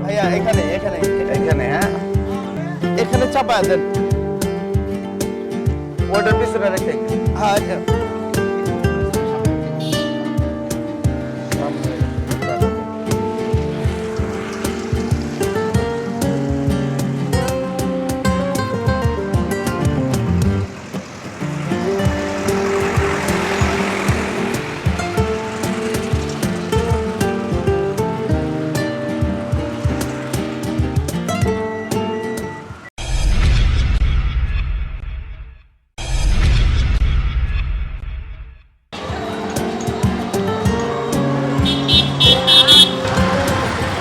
ভাইয়া এখানে এখানে এখানে হ্যাঁ? এখানে চাপা দেন। ওটার পিছনে রেখে। হ্যাঁ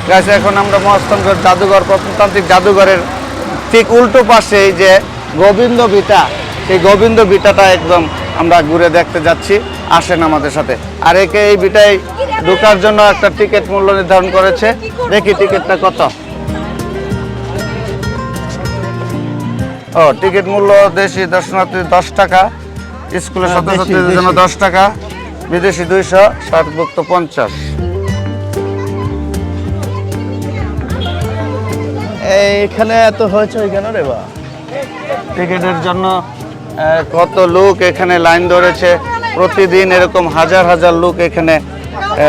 গাছ এখন আমরা মহাস্থানগড় জাদুঘর প্রত্নতান্ত্রিক জাদুঘরের ঠিক উল্টো পাশে এই যে গোবিন্দ ভিটা সেই গোবিন্দ ভিটাটা একদম আমরা ঘুরে দেখতে যাচ্ছি। আসেন আমাদের সাথে। আর একে এই ভিটায় ঢোকার জন্য একটা টিকিট মূল্য নির্ধারণ করেছে। দেখি টিকিটটা কত। ও টিকিট মূল্য দেশি দর্শনার্থী দশ টাকা স্কুলের হ্যাঁ, ছাত্রছাত্রীদের জন্য দশ টাকা বিদেশি দুইশো ষাটভুক্ত পঞ্চাশ। এইখানে এত হয়েছে কেন রে বা টিকিটের জন্য কত লোক এখানে লাইন ধরেছে প্রতিদিন এরকম হাজার হাজার লোক এখানে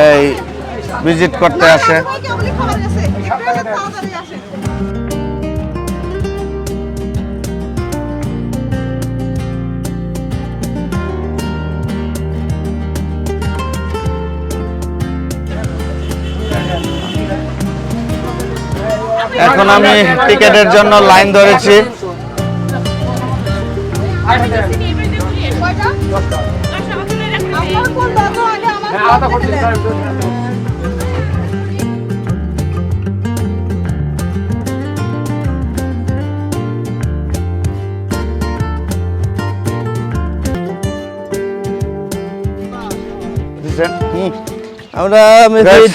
এই ভিজিট করতে আসে এখন আমি টিকিটের জন্য লাইন ধরেছি। আমরা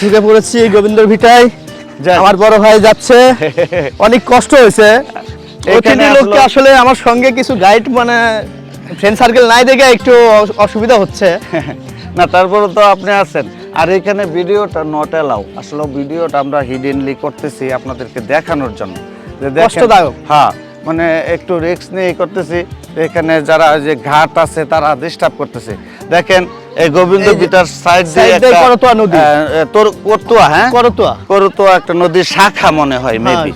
ঢুকে পড়েছি গোবিন্দর ভিটায়। আমার বড় ভাই যাচ্ছে। অনেক কষ্ট হয়েছে। লোককে আসলে আমার সঙ্গে কিছু গাইড মানে ফ্রেন্ড সার্কেল নাই দেখে একটু অসুবিধা হচ্ছে। না তারপরে তো আপনি আছেন। আর এখানে ভিডিওটা নট এলাও আসলে ভিডিওটা আমরা হিডেনলি করতেছি আপনাদেরকে দেখানোর জন্য। কষ্টদায়ক। হ্যাঁ মানে একটু রিস্ক নিয়ে করতেছি। এখানে যারা যে ঘাট আছে তারা ডিস্টার্ব করতেছে। দেখেন এই গোবিন্দ বিটার সাইড দিয়ে একটা করতোয়া নদী। তোর করতুয়া হ্যাঁ? করতোয়া। করতুয়া একটা নদীর শাখা মনে হয় মেবি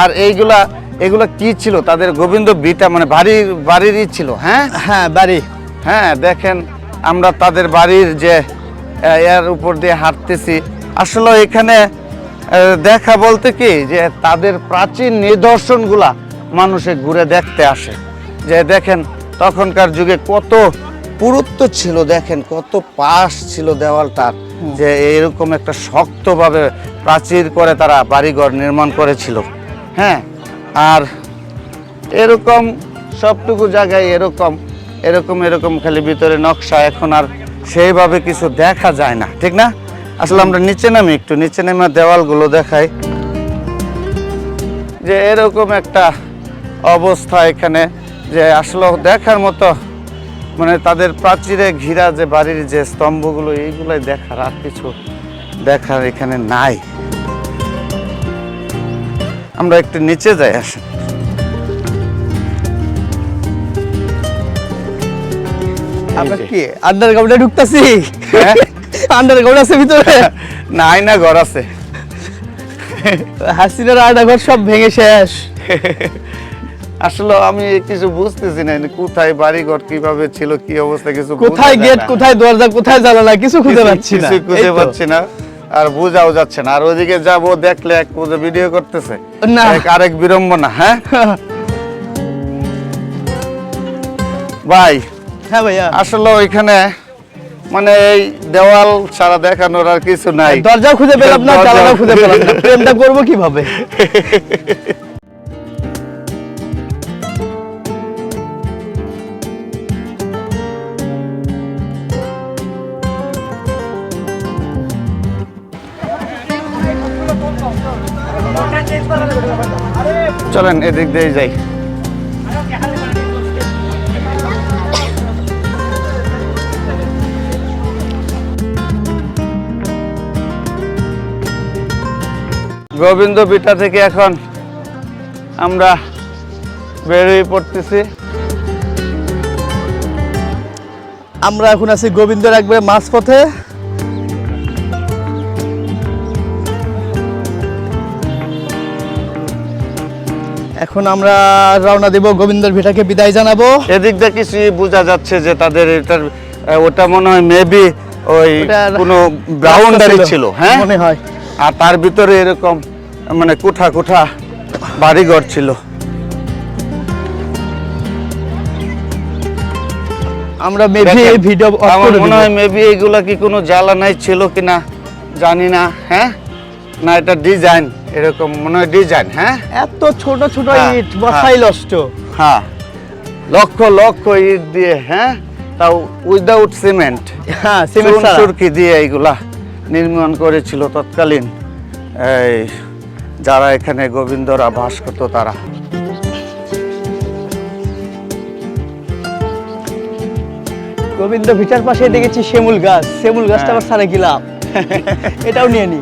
আর এইগুলা এগুলা কি ছিল? তাদের গোবিন্দ বিটা মানে বাড়ির বাড়িরই ছিল হ্যাঁ? হ্যাঁ বাড়ি। হ্যাঁ দেখেন আমরা তাদের বাড়ির যে এর উপর দিয়ে হাঁটতেছি। আসলে এখানে দেখা বলতে কি যে তাদের প্রাচীন নিদর্শনগুলা মানুষে ঘুরে দেখতে আসে। যে দেখেন তখনকার যুগে কত পুরুত্ব ছিল দেখেন কত পাশ ছিল দেওয়ালটার যে এরকম একটা শক্তভাবে প্রাচীর করে তারা বাড়িঘর নির্মাণ করেছিল। হ্যাঁ? আর এরকম সবটুকু জায়গায় এরকম এরকম এরকম খালি ভিতরে নকশা এখন আর সেইভাবে কিছু দেখা যায় না ঠিক না? আসলে আমরা নিচে নামি একটু নিচে নেমে দেওয়ালগুলো দেখাই। যে এরকম একটা অবস্থা এখানে যে আসলে দেখার মতো মানে তাদের প্রাচীরে ঘিরা যে বাড়ির যে স্তম্ভগুলো এইগুলোই দেখার আর কিছু দেখার এখানে নাই। আমরা একটু নিচে যাই আসেন। আমরা কি আন্ডারগ্রাউন্ডে ঢুকতাছি? হ্যাঁ? আন্ডারগ্রাউন্ড আছে ভিতরে? না আয়না ঘর আছে। হাসিনার ঘর সব ভেঙে শেষ। আসলে আমি কিছু বুঝতেছি না কোথায় বাড়ি ঘর কীভাবে ছিল কি অবস্থা কিছু কোথায় গেট কোথায় দরজা কোথায় জানালা কিছু খুঁজে পাচ্ছি না। কিছু খুঁজে পাচ্ছি না আর বোঝাও যাচ্ছে না। আর ওইদিকে যাব দেখলে এক ভিডিও করতেছে। না। এক আরেক বিড়ম্বনা হ্যাঁ? ভাই হ্যাঁ ভাইয়া। আসলে ওইখানে মানে এই দেওয়াল ছাড়া দেখানোর আর কিছু নাই। দরজা খুঁজে পেলাম না জানালা খুঁজে পেলাম না। প্রেমটা করব কীভাবে? চলেন, এদিক দিয়ে যাই। গোবিন্দ বিটা থেকে এখন আমরা বেরিয়ে পড়তেছি। আমরা এখন আছি গোবিন্দর একবারে মাঝপথে। এখন আমরা রওনা দেব গোবিন্দর ভিটাকে বিদায় জানাব। এদিক দিয়ে কিছু বোঝা যাচ্ছে যে তাদের এটার ওটা মনে হয় মেবি ওই কোনো বাউন্ডারি ছিল। হ্যাঁ? মনে হয়। আর তার ভিতরে এরকম মানে কোঠা কোঠা বাড়িঘর ছিল। আমরা মেবি এই ভিডিও আমার মনে। হয় মেবি এগুলা কি কোনো জ্বালানাই ছিল কিনা জানি না হ্যাঁ? না এটা ডিজাইন এরকম মনে হয় ডিজাইন হ্যাঁ? এত ছোট ছোট হ্যাঁ, ইট বসাই নষ্ট। হ্যাঁ। লক্ষ লক্ষ ইট দিয়ে হ্যাঁ? তাও উইদাউট সিমেন্ট হ্যাঁ সিমেন্ট। সুরকি দিয়ে এইগুলা নির্মাণ করেছিল তৎকালীন এই যারা এখানে গোবিন্দরা বাস করতো তারা। গোবিন্দ ভিটার পাশে দেখেছি শিমুল গাছ। শিমুল গাছটা আবার সারা লাভ? এটাও নিয়ে নি।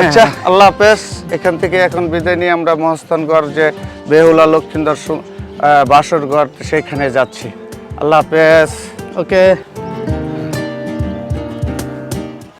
আচ্ছা আল্লাহ হাফেজ এখান থেকে এখন বিদায় নিয়ে আমরা মহস্থানগড় যে বেহুলা লক্ষ্মীন্দর বাসরগড় সেখানে যাচ্ছি। আল্লাহ হাফেজ। ওকে।